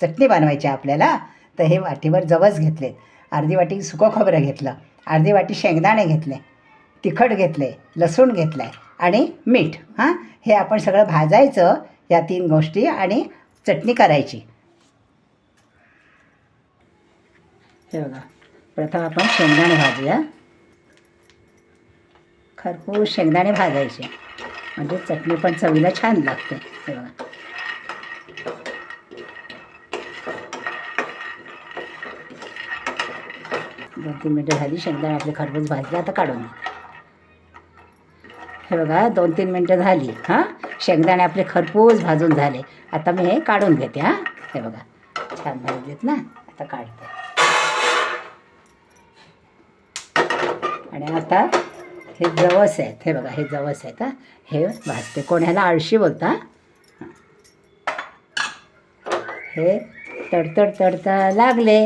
चटणी बनवायची आहे आपल्याला तर हे वाटीवर जवस घेतले अर्धी वाटी सुकं खोबरं घेतलं अर्धी वाटी शेंगदाणे घेतले तिखट घेतले लसूण घेतलं आहे आणि मीठ. हां? हे आपण सगळं भाजायचं या तीन गोष्टी आणि चटणी करायची. हे बघा प्रथम आपण शेंगदाणे भाजूया. खरपूस शेंगदाणे भाजायचे. म्हणजे चटणी पण चवीला छान लागते. हे बघा. दोन तीन मिनटं झाली शेंगदाणे आपले खरबूज भाजले आता काढून हे बघा दोन तीन मिनटं झाली हां? शेंगदाणे आपले खरपूस भाजून झाले. आता मी हे काढून घेते हां? हे बघा छान भाजलेत ना? आता काढते. आणि आता हे जवस आहेत हे बघा हे जवस आहेत हां? हे भाजते. कोण ह्याला आळशी बोलता हां. हे तडतड तडता लागले.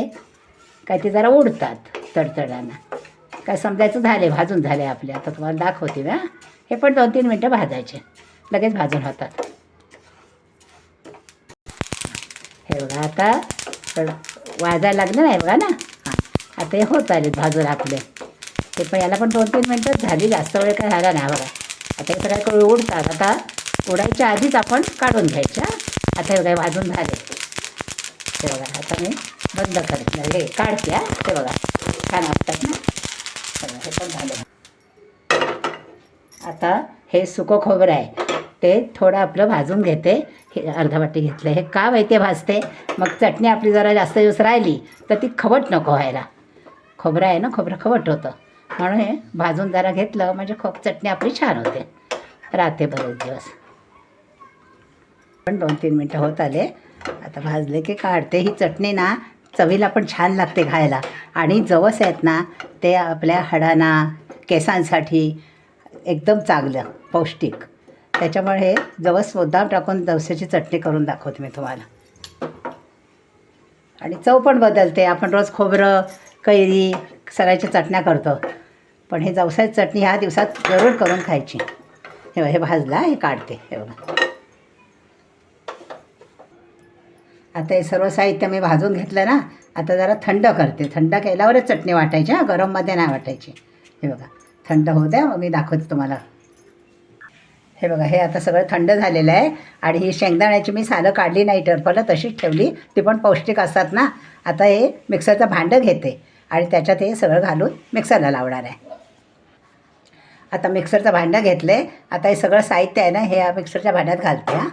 काय ते जरा उडतात. तडतडाना. काय समजायचं झाले भाजून झाले आपले. आता तुम्हाला दाखवते ना हे. पण दोन तीन मिनटं भाजायचे. लगेच भाजून होतात. हे बघा आता वाजायला लागलं नाही बघा ना? हां. आता हे होत आले भाजून आपले. ते पण याला पण दोन तीन मिनटं झाली जास्त वेळ काय झाला नाही बघा. आता हे सगळ्या कळू उडतात. आता उडायच्या आधीच आपण काढून घ्यायच्या. आता हे बघा भाजून झाले. हे बघा आता मी बंद करते हे काढते हा. ते बघा. छान असतात ना? हे बघा, हे पण झालं. आता हे सुकं खोबरं आहे. ते थोडं आपलं भाजून घेते. हे अर्धा वाटी घेतलं. हे का माहिती भाजते? मग चटणी आपली जरा जास्त दिवस राहिली तर ती खवट नको व्हायला. खोबरं आहे ना? खोबरं खवट होतं. म्हणून हे भाजून जरा घेतलं म्हणजे खूप चटणी आपली छान होते. राहते बरेच दिवस. पण दोन तीन मिनटं होत आले. आता भाजले की काढते. ही चटणी ना चवीला पण छान लागते खायला. आणि जवस आहेत ना ते आपल्या हाडांना केसांसाठी एकदम चांगलं पौष्टिक. त्याच्यामुळे हे जवस मुद्दाम टाकून जवसाची चटणी करून दाखवते मी तुम्हाला. आणि चव पण बदलते. आपण रोज खोबरं कैरी सगळ्याच्या चटण्या करतो. पण हे जवसाची चटणी ह्या दिवसात जरूर करून खायची. हे हे भाजला हे काढते हे बघा. आता हे सर्व साहित्य मी भाजून घेतलं ना आता जरा थंड करते. थंड केल्यावरच चटणी वाटायची हां गरममध्ये नाही वाटायची. हे बघा थंड होऊ द्या मग मी दाखवते तुम्हाला. हे बघा हे आता सगळं थंड झालेलं आहे आणि ही शेंगदाण्याची मी सालं काढली नाही टरफलं तशीच ठेवली. ती पण पौष्टिक असतात ना. आता हे मिक्सरचं भांडं घेते आणि त्याच्यात हे सगळं घालून मिक्सरला लावणार आहे. आता मिक्सरचं भांडं घेतलं आहे आता हे सगळं साहित्य आहे ना हे या मिक्सरच्या भांड्यात घालते हां.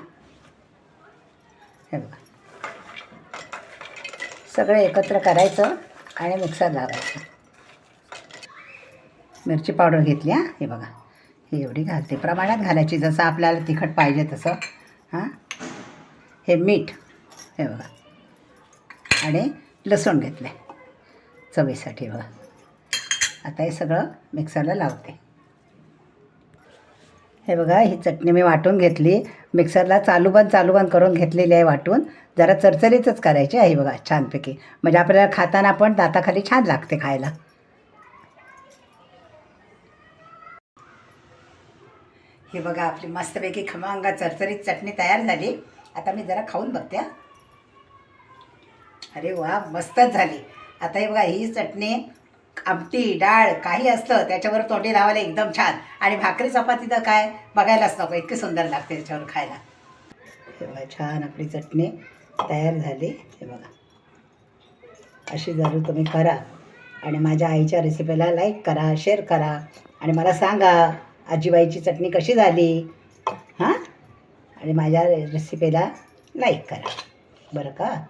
हे बघा. सगळं एकत्र करायचं आणि मिक्सर लावायचं. मिरची पावडर घेतली हां? हे बघा. हे एवढी घालते. प्रमाणात घालायची जसं आपल्याला तिखट पाहिजे तसं. हां? हे मीठ हे बघा. आणि लसूण घेतलं आहे चवीसाठी बघा. आता हे सगळं मिक्सरला लावते. हे बघा ही चटणी मी वाटून घेतली. मिक्सरला चालू बंद चालू बंद करून घेतलेली आहे वाटून. जरा चरचरीतच करायची आहे बघा छानपैकी. म्हणजे आपल्याला खाताना पण दाताखाली छान लागते खायला. हे बघा आपली मस्तपैकी खमंग चरचरीत चटणी तयार झाली. आता मी जरा खाऊन बघते अरे वा मस्तच झाली. आता हे बघा ही चटणी आमटी डाळ काही असलं त्याच्यावर तोंडी लावायला एकदम छान. आणि भाकरी चपाती तर काय? बघायलाच नको इतकी सुंदर लागते त्याच्यावर खायला. हे बघा छान आपली चटणी तयार झाली. हे बघा. अशी जरूर तुम्ही करा. आणि माझ्या आईच्या रेसिपीला लाईक करा शेअर करा. आणि मला सांगा आजीबाईची चटणी कशी झाली? हां? आणि माझ्या रेसिपीला लाईक करा. बरं का?